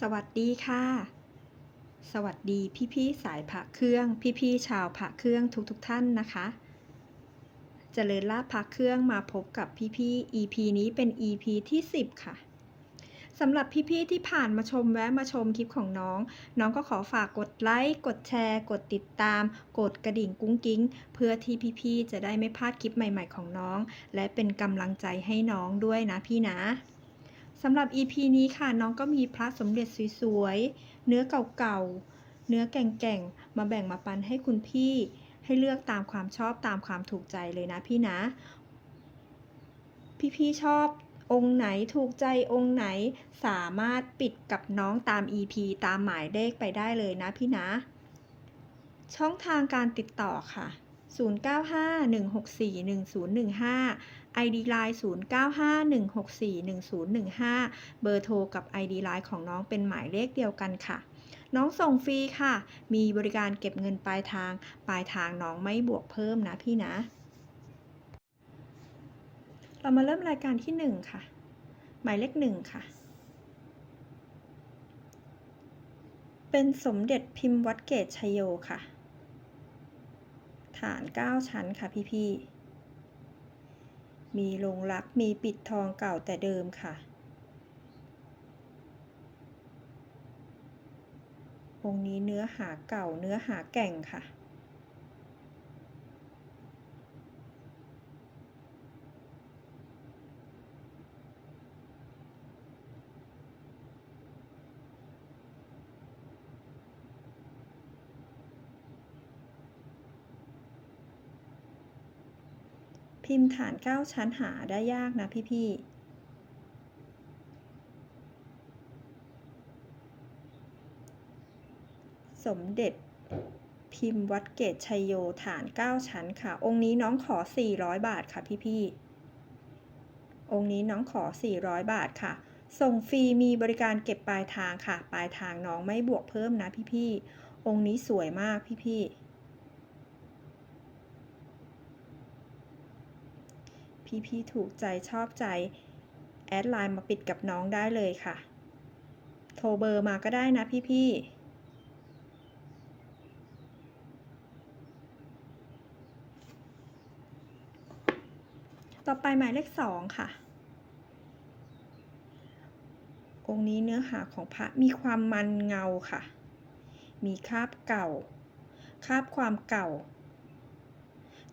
สวัสดีค่ะ สวัสดีพี่ๆสายพระเครื่อง พี่ๆชาวพระเครื่องทุกๆทท่านนะคะเจริญลาภพระเครื่องมาพบกับพี่ๆ EP นี้เป็น EP ที่ 10 ค่ะสำหรับพี่ๆที่ผ่านมาชมแวะมาชมคลิปของน้อง น้องก็ขอฝากกดไลค์กดแชร์ กดติดตาม กดกระดิ่งกุ้งกิ้ง เพื่อที่พี่ๆจะได้ไม่พลาดคลิปใหม่ ๆ ของน้อง และเป็นกำลังใจให้น้องด้วยนะพี่นะ สำหรับ EP นี้ค่ะน้องก็มีพระสมเด็จสวยๆ เนื้อเก่าๆ เนื้อแก่งๆ มาแบ่งมาปันให้คุณพี่ ให้เลือกตามความชอบตามความถูกใจเลยนะพี่นะ พี่ๆชอบองค์ไหนถูกใจองค์ไหนสามารถปิดกับน้องตาม EP ตามหมายเลขไปได้เลยนะพี่นะ ช่องทางการติดต่อค่ะ 0951641015 ID Line 0951641015 เบอร์โทรกับ ID Line ของน้องเป็นหมายเลขเดียวกันค่ะ น้องส่งฟรีค่ะ มีบริการเก็บเงินปลายทาง ปลายทางน้องไม่บวกเพิ่มนะพี่นะ เรามาเริ่มรายการที่ 1 ค่ะ หมายเลข1ค่ะ เป็นสมเด็จพิมพ์วัดเกตชัยโยค่ะ ฐาน 9 ชั้นค่ะพี่ๆ มีลงรักมีปิดทองเก่าแต่เดิมค่ะ องค์นี้เนื้อหาเก่าเนื้อหาแก่งค่ะ พิมพ์ฐาน 9 ชั้นหาได้ยากนะพี่ๆสมเด็จพิมพ์วัดเกตชัยโยฐาน 9 ชั้นค่ะ องค์นี้น้องขอ 400 บาทค่ะพี่ๆองค์นี้น้องขอ 400 บาทค่ะ ส่งฟรีมีบริการเก็บปลายทางค่ะ ปลายทางน้องไม่บวกเพิ่มนะพี่ๆองค์นี้สวยมากพี่ๆ พี่ๆถูกใจชอบใจ แอดไลน์มาปิดกับน้องได้เลยค่ะ โทรเบอร์มาก็ได้นะพี่ๆต่อไปหมายเลขสองค่ะ องค์นี้เนื้อหาของพระมีความมันเงาค่ะ มีคาบเก่า คาบความเก่า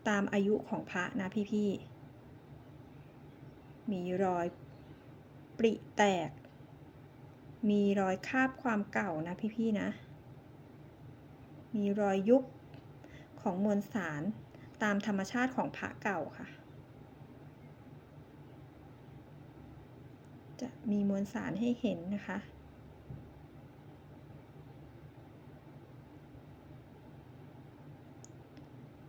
ตามอายุของพระนะพี่ๆ มีรอยปริแตก มีรอยคาบความเก่านะพี่ๆนะ มีรอยยุบของมวลสารตามธรรมชาติของพระเก่าค่ะ จะมีมวลสารให้เห็นนะคะ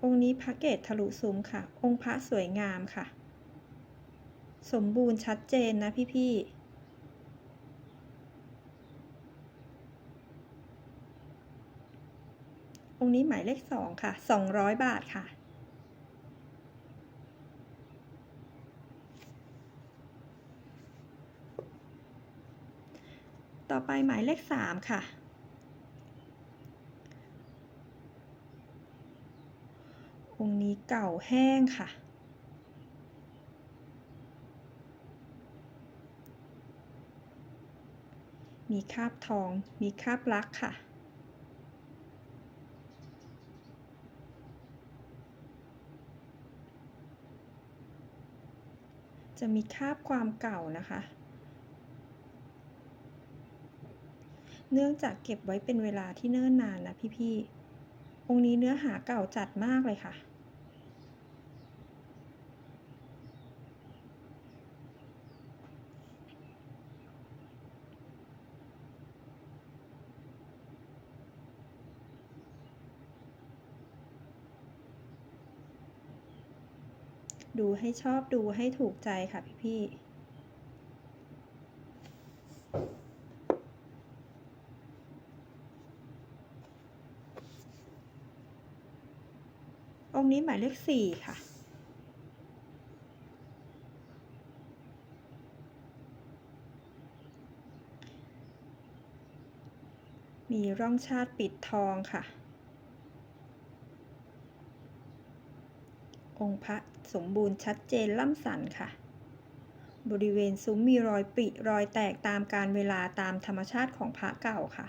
องค์นี้พระเกตทะลุซุ้มค่ะ องค์พระสวยงามค่ะ สมบูรณ์ชัดเจนนะพี่ๆองค์นี้หมายเลขสองค่ะสองร้อยบาทค่ะ ต่อไปหมายเลขสามค่ะ องค์นี้เก่าแห้งค่ะ มีคาบทอง มีคาบลักค่ะ จะมีคาบความเก่านะคะ เนื่องจากเก็บไว้เป็นเวลาที่เนิ่นนานนะพี่ๆองค์นี้เนื้อหาเก่าจัดมากเลยค่ะ ดูให้ชอบดูให้ถูกใจค่ะพี่ๆองค์นี้หมายเลขสี่ค่ะมีร่องชาติปิดทองค่ะ องค์พระ สมบูรณ์ชัดเจนล่ำสันค่ะ บริเวณซุ้มมีรอยปริรอยแตกตามการเวลาตามธรรมชาติของพระเก่าค่ะ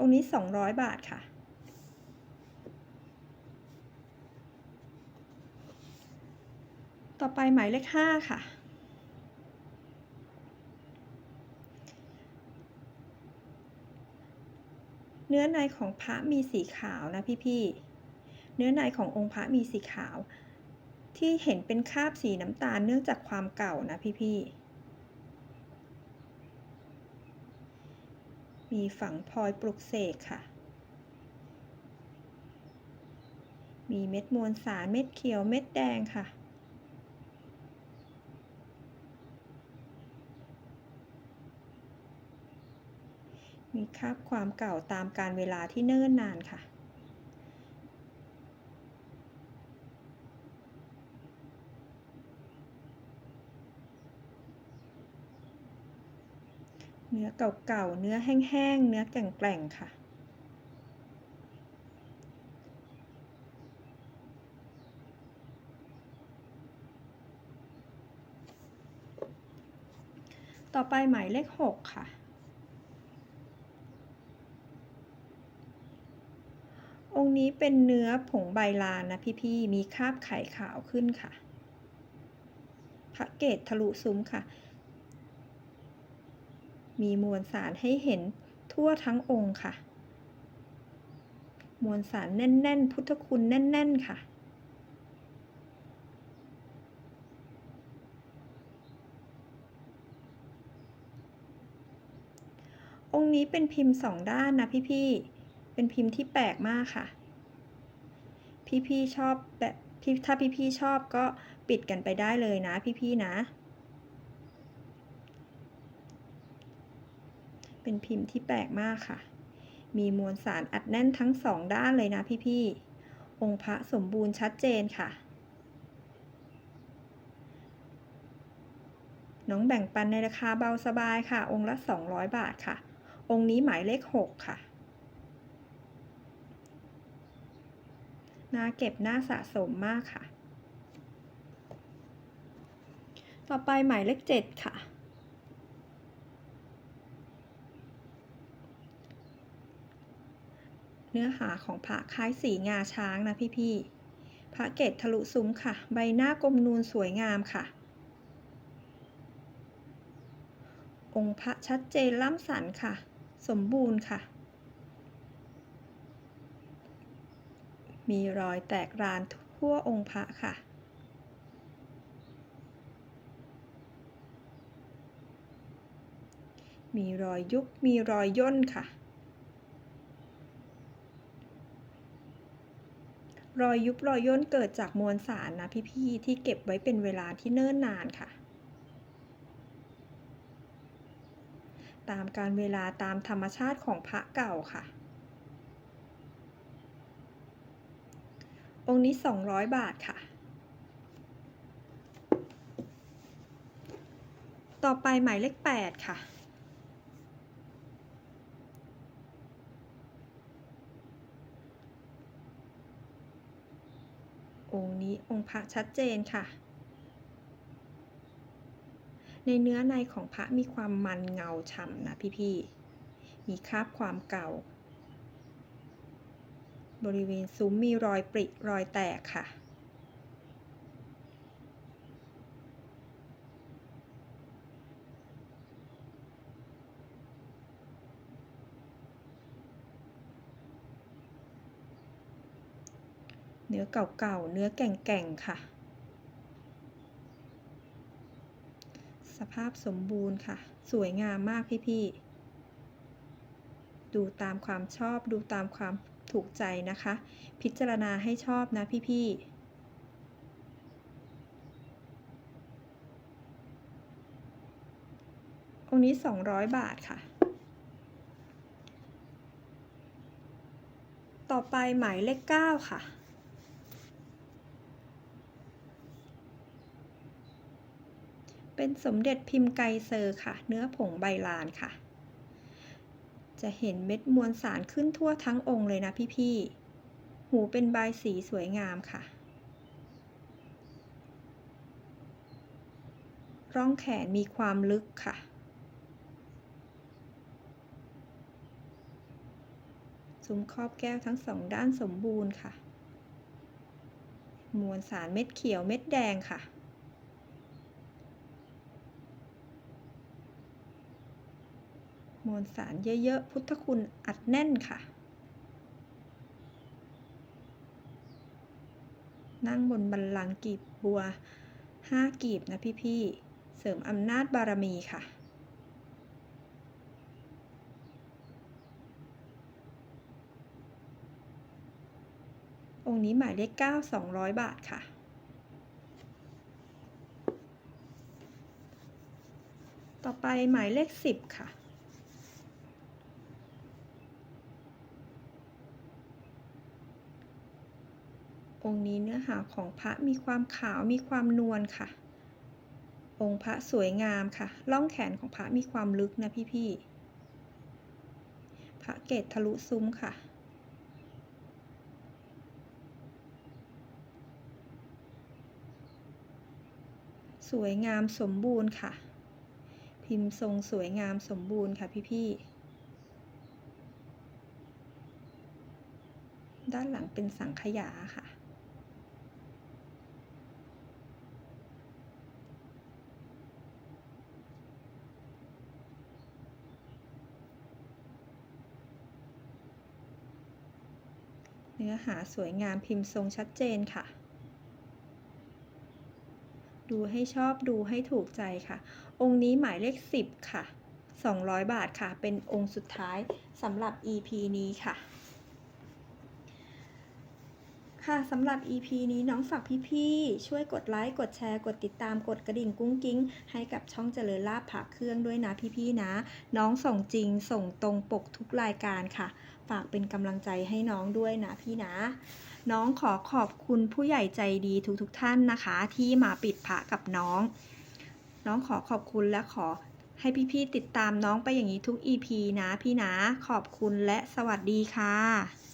องค์นี้ 200 บาทค่ะ ต่อไปหมายเลข 5 ค่ะเนื้อในของพระมีสีขาวนะพี่ๆ เนื้อในขององค์พระมีสีขาว ที่เห็นเป็นคราบสีน้ำตาลเนื่องจากความเก่านะพี่ๆ มีฝังพลอยปลุกเสกค่ะ มีเม็ดมวลสารเม็ดเขียวเม็ดแดงค่ะ มีคราบความเก่าตามการเวลาที่เนิ่นนานค่ะ นื้อเก่าๆ เนื้อแห้งๆ เนื้อแกร่งๆ ค่ะ ต่อไปหมายเลข 6 ค่ะ องค์นี้เป็นเนื้อผงใบลานนะพี่ๆ มีคราบไข่ขาวขึ้นค่ะ พระเกตทะลุซุ้มค่ะ มีมวลสารให้เห็นทั่วทั้งองค์ค่ะ มวลสารแน่น ๆ พุทธคุณแน่น ๆ ค่ะ องค์นี้เป็นพิมพ์สองด้านนะพี่ๆ เป็นพิมพ์ที่แปลกมากค่ะ พี่ๆ ชอบแบบถ้าพี่ๆ ชอบก็ปิดกันไปได้เลยนะพี่ๆ นะ เป็น พิมพ์ที่แปลกมากค่ะ มีมวลสารอัดแน่นทั้งสองด้านเลยนะพี่ๆ องค์พระสมบูรณ์ชัดเจนค่ะ น้องแบ่งปันในราคาเบาสบายค่ะ องค์ละ 200 บาทค่ะ องค์นี้หมายเลข 6 ค่ะน่าเก็บน่าสะสมมากค่ะ ต่อไปหมายเลข 7 ค่ะ นื้อหาของพระคล้ายสีงาช้างนะพี่ๆ พระเกตทะลุซุ้มค่ะ ใบหน้ากลมนูนสวยงามค่ะ องค์พระชัดเจนล้ำสันค่ะ สมบูรณ์ค่ะ มีรอยแตกรานทั่วองค์พระค่ะมีรอยยุบมีรอยย่นค่ะ รอยยุบรอยย่นเกิดจากมวลสารนะพี่ๆที่เก็บไว้เป็นเวลาที่เนิ่นนานค่ะ ตามการเวลาตามธรรมชาติของพระเก่าค่ะ องค์นี้ 200 บาทค่ะ ต่อไปหมายเลข 8 ค่ะ องค์นี้องค์พระชัดเจนค่ะ ในเนื้อในของพระมีความมันเงาฉ่ำนะพี่ๆ มีคราบความเก่า บริเวณซุ้มมีรอยปริรอยแตกค่ะ เนื้อเก่าๆ เนื้อแก่งๆ ค่ะ สภาพสมบูรณ์ค่ะ สวยงามมากพี่ๆ ดูตามความชอบ ดูตามความถูกใจนะคะ พิจารณาให้ชอบนะพี่ๆองนี้ 200 บาทค่ะ ต่อไปหมายเลข 9 ค่ะ เป็นสมเด็จพิมพ์ไกเซอร์ค่ะ เนื้อผงใบลานค่ะ จะเห็นเม็ดมวลสารขึ้นทั่วทั้งองค์เลยนะพี่ๆ หูเป็นใบสีสวยงามค่ะ ร่องแขนมีความลึกค่ะ ซุ้มครอบแก้วทั้งสองด้านสมบูรณ์ค่ะ มวลสารเม็ดเขียวเม็ดแดงค่ะ มวลสารเยอะๆ พุทธคุณอัดแน่นค่ะ นั่งบนบัลลังก์กีบบัวห้ากีบนะพี่ๆ เสริมอำนาจบารมีค่ะ องค์นี้หมายเลขเก้าสองร้อยบาทค่ะต่อไปหมายเลขสิบค่ะ องค์นี้เนื้อหาของพระมีความขาวมีความนวลค่ะ องค์พระสวยงามค่ะล่องแขนของพระมีความลึกนะพี่ๆพระเกศทะลุซุ้มค่ะสวยงามสมบูรณ์ค่ะ พิมพ์ทรงสวยงามสมบูรณ์ค่ะพี่ๆ ด้านหลังเป็นสังขยาค่ะ เนื้อหาสวยงามพิมพ์ทรงชัดเจนค่ะ ดูให้ชอบดูให้ถูกใจค่ะ องค์นี้หมายเลข 10 ค่ะ 200 บาทค่ะ เป็นองค์สุดท้ายสำหรับ EP นี้ค่ะ ค่ะสำหรับ EP นี้น้องฝากพี่ๆ ช่วยกดไลค์ กดแชร์ กดติดตาม กดกระดิ่งกุ้งกิ้ง ให้กับช่องเจริญลาบผักเครื่องด้วยนะพี่ๆ นะ น้องส่งจริงส่งตรงปกทุกรายการค่ะ ฝากเป็นกำลังใจให้น้องด้วยนะพี่นะ น้องขอขอบคุณผู้ใหญ่ใจดีทุกๆทท่านนะคะ ที่มาปิดพระกับน้อง น้องขอขอบคุณและขอให้พี่ๆ ติดตามน้องไปอย่างนี้ทุก EP นะพี่นะ ขอบคุณและสวัสดีค่ะ